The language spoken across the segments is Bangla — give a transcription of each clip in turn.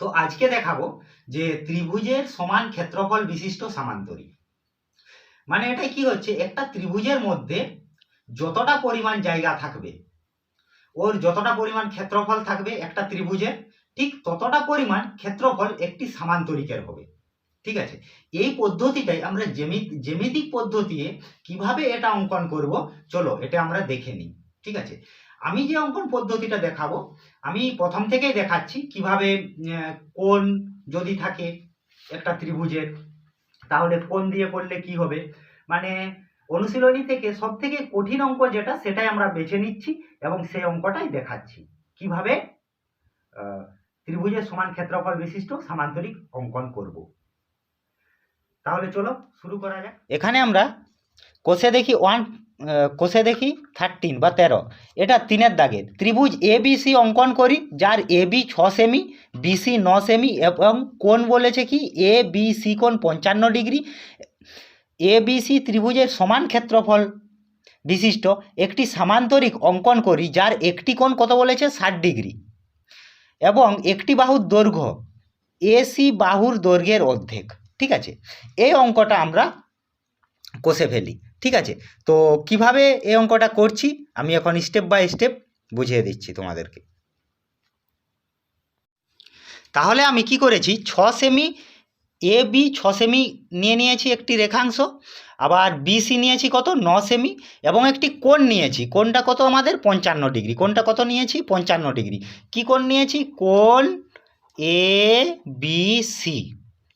তো আজকে দেখাবো যে ত্রিভুজের সমান ক্ষেত্রফল বিশিষ্ট সামান্তরিক মানে এটা কি হচ্ছে? একটা ত্রিভুজের মধ্যে যতটা পরিমাণ জায়গা থাকবে, ওর যতটা পরিমাণ ক্ষেত্রফল থাকবে একটা ত্রিভুজের, ঠিক ততটা পরিমাণ ক্ষেত্রফল একটি সামান্তরিকের হবে। ঠিক আছে? এই পদ্ধতিটাই আমরা জ্যামিত, জ্যামিতিক পদ্ধতিতে কীভাবে এটা অঙ্কন করব? চলো এটা আমরা দেখে নিই। ঠিক আছে? আমি যে অঙ্কন পদ্ধতিটা দেখাবো, আমি প্রথম থেকেই দেখাচ্ছি কীভাবে কোণ যদি থাকে একটা ত্রিভুজের, তাহলে কোন দিয়ে করলে কি হবে? মানে অনুশীলনী থেকে সব থেকে কঠিন অঙ্ক যেটা, সেটাই আমরা বেছে নিচ্ছি এবং সেই অঙ্কটাই দেখাচ্ছি। কীভাবে? ত্রিভুজের সমান ক্ষেত্রফল বিশিষ্ট সামান্তরিক অঙ্কন করব। তাহলে চলো, শুরু করা যাক। এখানে আমরা কোষে দেখি ওয়ান কোষে দেখি থার্টিন বা তেরো। এটা তিনের দাগের। ত্রিভুজ এ বি সি অঙ্কন করি, যার এ বি ছ সেমি বিসি ন সেমি এবং কোণ বলেছে কি? এ বি সি কোণ পঞ্চান্ন ডিগ্রি। এ বি সি ত্রিভুজের সমান ক্ষেত্রফল বিশিষ্ট একটি সামান্তরিক অঙ্কন করি, যার একটি কোণ কত বলেছে? ষাট ডিগ্রি। এবং একটি বাহুর দৈর্ঘ্য এসি বাহুর দৈর্ঘ্যের অর্ধেক। ঠিক আছে? এই অঙ্কটা আমরা কষে ফেলি। ঠিক আছে? তো কীভাবে এই অঙ্কটা করছি? আমি এখন স্টেপ বাই স্টেপ বুঝিয়ে দিচ্ছি তোমাদেরকে। তাহলে আমি কি করেছি? ছ সেমি এ বি ছ সেমি নিয়ে নিয়েছি একটি রেখাংশ। আবার বিসি নিয়েছি কত? ন সেমি এবং একটি কোণ নিয়েছি। কোণটা কত আমাদের? পঞ্চান্ন ডিগ্রি। কোণটা কত নিয়েছি? পঞ্চান্ন ডিগ্রি। কি কোণ নিয়েছি? কোণ এ বি সি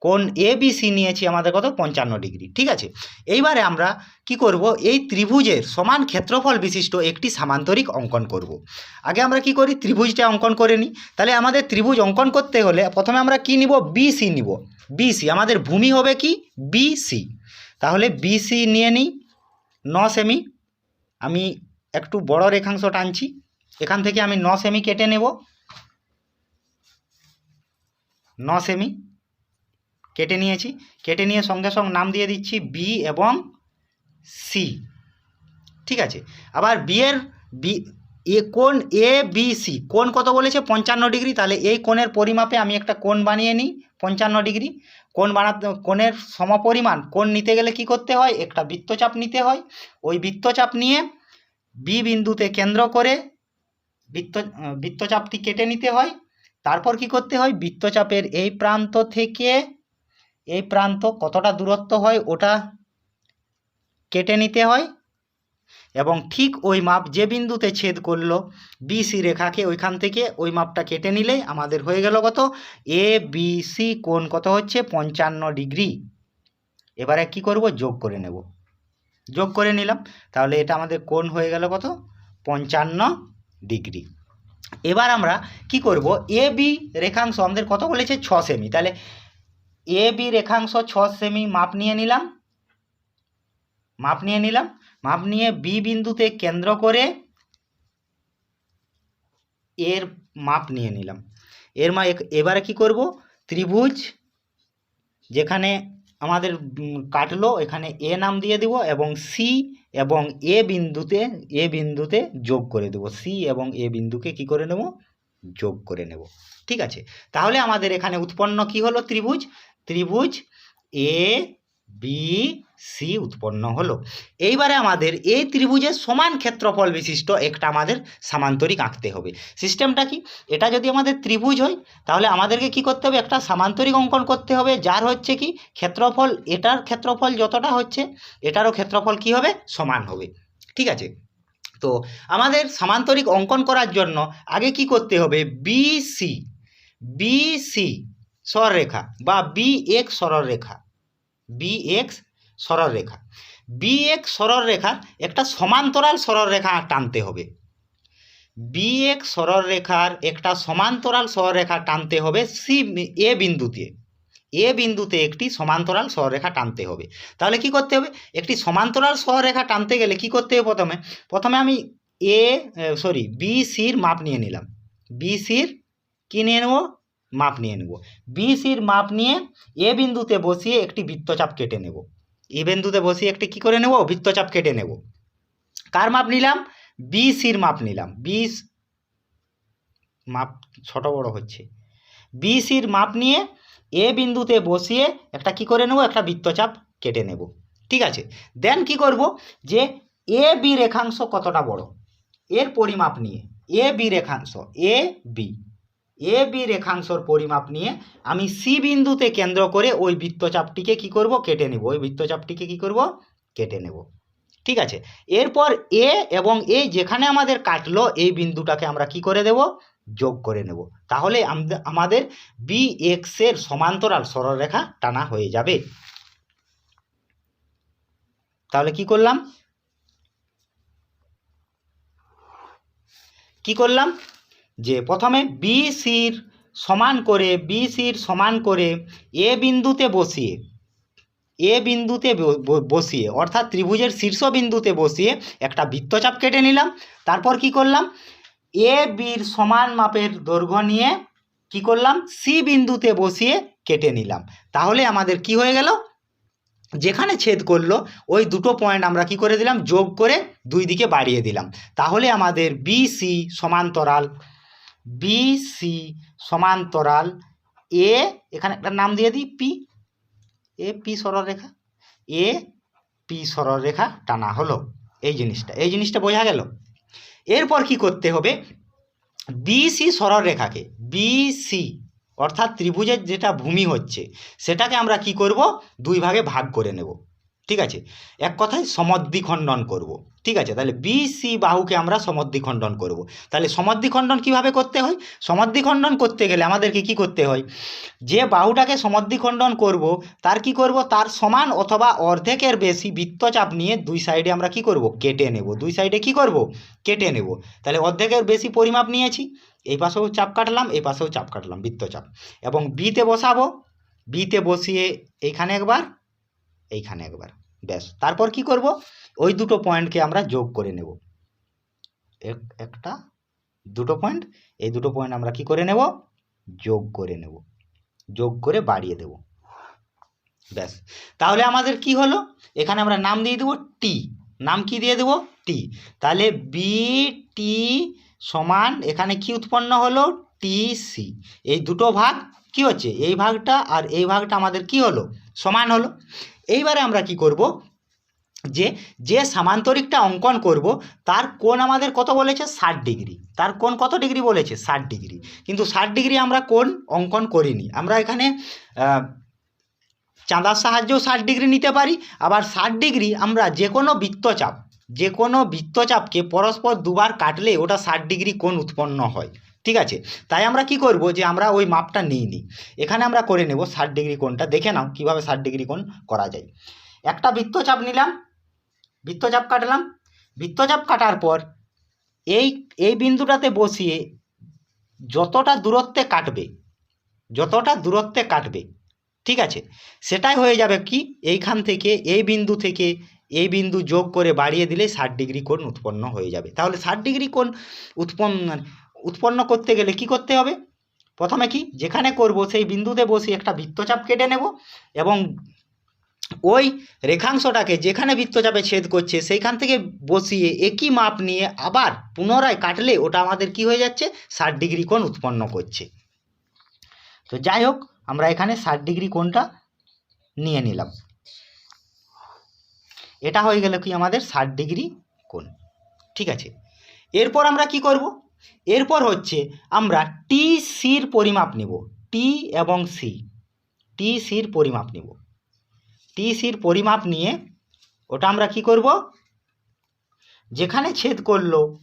কোণ এ বি সি নিয়েছি আমাদের কত? পঞ্চান্ন ডিগ্রি। ঠিক আছে? এইবারে আমরা কি করব? এই ত্রিভুজের সমান ক্ষেত্রফল বিশিষ্ট একটি সামান্তরিক অঙ্কন করব। আগে আমরা কি করি? ত্রিভুজটা অঙ্কন করে নিই। তাহলে আমাদের ত্রিভুজ অঙ্কন করতে হলে প্রথমে আমরা কি নিব? বিসি নিব। বিসি আমাদের ভূমি হবে কি? বিসি তাহলে বিসি নিয়ে নিই। ন সেমি আমি একটু বড় রেখাংশ টানছি। এখান থেকে আমি ন সেমি কেটে নেব। ন সেমি কেটে নিয়েছি। কেটে নিয়ে সঙ্গে সঙ্গে নাম দিয়ে দিচ্ছি বি এবং সি ঠিক আছে? আবার বি এর বি এ কোণ এ বি সি কোণ কত বলেছে? পঞ্চান্ন ডিগ্রি। তাহলে এই কোণের পরিমাপে আমি একটা কোণ বানিয়ে নিই। পঞ্চান্ন ডিগ্রি। কোণ বানাতে, কোণের সমপরিমাণ, কোণ নিতে গেলে কি করতে হয়? একটা বৃত্তচাপ নিতে হয়। ওই বৃত্তচাপ নিয়ে বি বিন্দুতে কেন্দ্র করে বৃত্ত, বৃত্তচাপটি কেটে নিতে হয়। তারপর কি করতে হয়? বৃত্তচাপের এই প্রান্ত থেকে এই প্রান্ত কতটা দূরত্ব হয় ওটা কেটে নিতে হয় এবং ঠিক ওই মাপ যে বিন্দুতে ছেদ করল বিসি রেখাকে ওইখান থেকে ওই মাপটা কেটে নিলেই আমাদের হয়ে গেল কত? এ বি সি কোণ কত হচ্ছে? পঞ্চান্ন ডিগ্রি। এবারে কি করব? যোগ করে নেব। যোগ করে নিলাম। তাহলে এটা আমাদের কোণ হয়ে গেল কত? পঞ্চান্ন ডিগ্রি। এবার আমরা কি করব? এ বি রেখাংশ আমাদের কত বলেছে? ছ সেমি। তাহলে এ বি রেখাংশ ছ সেমি মাপ নিয়ে নিলাম। মাপ নিয়ে নিলাম। মাপ নিয়ে বি বিন্দুতে কেন্দ্র করে এর মাপ নিয়ে নিলাম। এর মা এবারে কি করব? ত্রিভুজ, যেখানে আমাদের কাটলো, এখানে এ নাম দিয়ে দিব এবং সি এবং এ বিন্দুতে এ বিন্দুতে যোগ করে দেব। সি এবং এ বিন্দুকে কি করে নেব? যোগ করে নেব। ঠিক আছে? তাহলে আমাদের এখানে উৎপন্ন কি হলো? ত্রিভুজ। ত্রিভুজ এ বি সি উৎপন্ন হলো। এইবারে আমাদের এই ত্রিভুজের সমান ক্ষেত্রফল বিশিষ্ট একটা আমাদের সামান্তরিক আঁকতে হবে। সিস্টেমটা কি? এটা যদি আমাদের ত্রিভুজ হয়, তাহলে আমাদেরকে কি করতে হবে? একটা সামান্তরিক অঙ্কন করতে হবে। যার হচ্ছে কি? ক্ষেত্রফল, এটার ক্ষেত্রফল যতটা হচ্ছে, এটারও ক্ষেত্রফল কি হবে? সমান হবে। ঠিক আছে? তো আমাদের সামান্তরিক অঙ্কন করার জন্য আগে কি করতে হবে? বি বিসি বিসি সরলরেখা বা বি এক্স সরলরেখা। বি এক্স সরলরেখা। বি এক্স সরলরেখার একটা সমান্তরাল সরলরেখা টানতে হবে। বি এক্স সরলরেখার একটা সমান্তরাল সরলরেখা টানতে হবে সি এ বিন্দুতে। এ বিন্দুতে একটি সমান্তরাল সরলরেখা টানতে হবে। তাহলে কি করতে হবে? একটি সমান্তরাল সরলরেখা টানতে গেলে কি করতে হবে প্রথমে? প্রথমে আমি এ সরি বি সির মাপ নিয়ে নিলাম। বি সির কী নিয়ে নেব? মাপ নিয়ে নেব। বি সির মাপ নিয়ে এ বিন্দুতে বসিয়ে একটি বৃত্তচাপ কেটে নেব। এ বিন্দুতে বসিয়ে একটি কি করে নেব? বৃত্তচাপ কেটে নেব। কার মাপ নিলাম? বি সির মাপ নিলাম। বিশ মাপ ছোট বড় হচ্ছে। বিসির মাপ নিয়ে এ বিন্দুতে বসিয়ে একটা কি করে নেব? একটা বৃত্তচাপ কেটে নেব। ঠিক আছে? দেন কি করব? যে এ বি রেখাংশ কতটা বড়? এর পরিমাপ নিয়ে। এ বি রেখাংশ এ বি এ বি রেখাংশর পরিমাপ নিয়ে আমি সি বিন্দুতে কেন্দ্র করে ওই বৃত্তচাপটিকে কি করব? কেটে নেব। ওই বৃত্তচাপটিকে কি করব? কেটে নেব। ঠিক আছে? এরপর এ এবং এ যেখানে আমাদের কাটলো, এই বিন্দুটাকে আমরা কি করে দেব? যোগ করে নেব। তাহলে আমাদের বি এক্সের সমান্তরাল সরলরেখা টানা হয়ে যাবে। তাহলে কি করলাম? কি করলাম? যে প্রথমে বি সির সমান করে বি সির সমান করে এ বিন্দুতে বসিয়ে এ বিন্দুতে বসিয়ে, অর্থাৎ ত্রিভুজের শীর্ষ বিন্দুতে বসিয়ে একটা বৃত্তচাপ কেটে নিলাম। তারপর কি করলাম? এ বির সমান মাপের দৈর্ঘ্য নিয়ে কি করলাম? সি বিন্দুতে বসিয়ে কেটে নিলাম। তাহলে আমাদের কি হয়ে গেল? যেখানে ছেদ করল, ওই দুটো পয়েন্ট আমরা কি করে দিলাম? যোগ করে দুই দিকে বাড়িয়ে দিলাম। তাহলে আমাদের বিসি সমান্তরাল বিসি সমান্তরাল এ এখানে একটা নাম দিয়ে দিই পি এ পি সরলরেখা। এ পি সরলরেখা টানা হলো এই জিনিসটা। এই জিনিসটা বোঝা গেল? এরপর কি করতে হবে? বিসি সরলরেখাকে বিসি অর্থাৎ ত্রিভুজের যেটা ভূমি হচ্ছে, সেটাকে আমরা কি করব? দুই ভাগে ভাগ করে নেব। ঠিক আছে? এক কথায় সমদ্বিখণ্ডন করব। ঠিক আছে? তাহলে বিসি বাহুকে আমরা সমদ্বিখণ্ডন করব। তাহলে সমদ্বিখণ্ডন কীভাবে করতে হয়? সমদ্বিখণ্ডন করতে গেলে আমাদেরকে কি করতে হয়? যে বাহুটাকে সমদ্বিখণ্ডন করব, তার কি করব? তার সমান অথবা অর্ধেকের বেশি বৃত্তচাপ নিয়ে দুই সাইডে আমরা কি করব? কেটে নেব। দুই সাইডে কি করব? কেটে নেব। তাহলে অর্ধেকের বেশি পরিমাপ নিয়েছি। এই পাশেও চাপ কাটলাম, এই পাশেও চাপ কাটলাম বৃত্তচাপ। এবং বিতে বসাবো। বিতে বসিয়ে এইখানে একবার এইখানে একবার। ব্যাস। তারপর কি করব? ওই দুটো পয়েন্টকে আমরা যোগ করে নেব। এক, একটা, দুটো পয়েন্ট। এই দুটো পয়েন্ট আমরা কি করে নেব? যোগ করে নেব। যোগ করে বাড়িয়ে দেব। ব্যাস। তাহলে আমাদের কি হলো? এখানে আমরা নাম দিয়ে দেবো টি নাম কি দিয়ে দেবো? টি তাহলে বি টি সমান এখানে কি উৎপন্ন হলো? টি সি এই দুটো ভাগ কি হচ্ছে? এই ভাগটা আর এই ভাগটা আমাদের কি হলো? সমান হলো। এইবারে আমরা কি করব? যে যে সামান্তরিকটা অঙ্কন করব, তার কোণ আমাদের কত বলেছে? ষাট ডিগ্রি। তার কোণ কত ডিগ্রি বলেছে? ষাট ডিগ্রি। কিন্তু ষাট ডিগ্রি আমরা কোণ অঙ্কন করিনি। আমরা এখানে চাঁদার সাহায্যেও ষাট ডিগ্রি নিতে পারি। আবার ষাট ডিগ্রি আমরা যে কোনো বৃত্তচাপ যে কোনো বৃত্তচাপকে পরস্পর দুবার কাটলে ওটা ষাট ডিগ্রি কোণ উৎপন্ন হয়। ঠিক আছে? তাই আমরা কি করব যে আমরা ওই মাপটা নিই এখানে আমরা করে নেব ষাট ডিগ্রি কোণটা। দেখে নাও কীভাবে ষাট ডিগ্রি কোণ করা যায়। একটা বৃত্তচাপ নিলাম। বৃত্তচাপ কাটলাম। বৃত্তচাপ কাটার পর এই এই বিন্দুটাতে বসিয়ে যতটা দূরত্বে কাটবে, যতটা দূরত্বে কাটবে, ঠিক আছে? সেটাই হয়ে যাবে কি? এইখান থেকে, এই বিন্দু থেকে এই বিন্দু যোগ করে বাড়িয়ে দিলে ষাট ডিগ্রি কোণ উৎপন্ন হয়ে যাবে। তাহলে ষাট ডিগ্রি কোণ উৎপন্ন উৎপন্ন করতে গেলে কি করতে হবে? প্রথমে কি? যেখানে করব সেই বিন্দুতে বসে একটা বৃত্তচাপ কেটে নেব এবং ওই রেখাংশটাকে যেখানে বৃত্তচাপে ছেদ করছে সেইখান থেকে বসিয়ে একই মাপ নিয়ে আবার পুনরায় কাটলে ওটা আমাদের কি হয়ে যাচ্ছে? ষাট ডিগ্রি কোণ উৎপন্ন করছে। তো যাই হোক, আমরা এখানে ষাট ডিগ্রি কোণটা নিয়ে নিলাম। এটা হয়ে গেল কি? আমাদের ষাট ডিগ্রি কোণ। ঠিক আছে? এরপর আমরা কি করব? এরপর হচ্ছে আমরা টি সির পরিমাপ নেব। টি এবং সি টি সির পরিমাপ নেব। টি সির পরিমাপ নিয়ে ওটা আমরা কি করব? যেখানে ছেদ করল,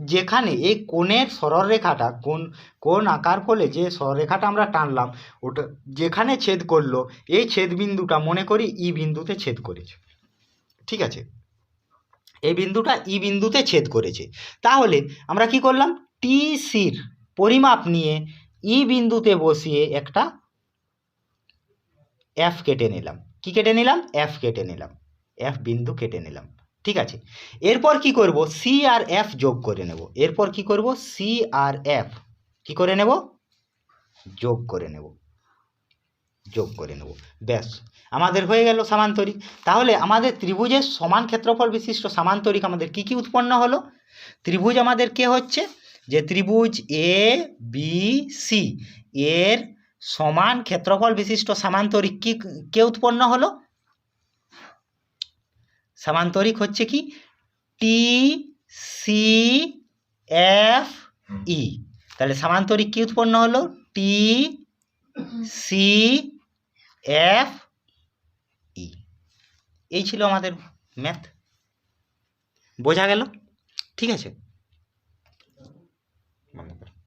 যেখানে এই কোণের সরলরেখাটা কোন কোন আকার ফলে যে সরলরেখাটা আমরা টানলাম, ওটা, যেখানে ছেদ করল, এই ছেদ বিন্দুটা মনে করি ই বিন্দুতে ছেদ করেছে। ঠিক আছে? এই বিন্দুটা ই বিন্দুতে ছেদ করেছে। তাহলে আমরা কি করলাম? টি সির পরিমাপ নিয়ে ই বিন্দুতে বসিয়ে একটা এফ কেটে নিলাম। কি কেটে নিলাম? এফ কেটে নিলাম। এফ বিন্দু কেটে নিলাম। ঠিক আছে? এরপর কি করব? সি আর এফ যোগ করে নেব। এরপর কি করব? সি আর এফ কি করে নেব? যোগ করে নেব। যোগ করে নেব। ব্যাস। আমাদের হয়ে গেল সামান্তরিক। তাহলে আমাদের ত্রিভুজের সমান ক্ষেত্রফল বিশিষ্ট সামান্তরিক আমাদের কি কি উৎপন্ন হলো? ত্রিভুজ আমাদের কে হচ্ছে? যে ত্রিভুজ এ বি সি এর সমান ক্ষেত্রফল বিশিষ্ট সামান্তরিক কি কে উৎপন্ন হলো? সামান্তরিক হচ্ছে কি? টি সি এফ ই তাহলে সামান্তরিক কি উৎপন্ন হলো? টি সি এফ ই এই ছিল আমাদের ম্যাথ বোঝা গেল? ঠিক আছে?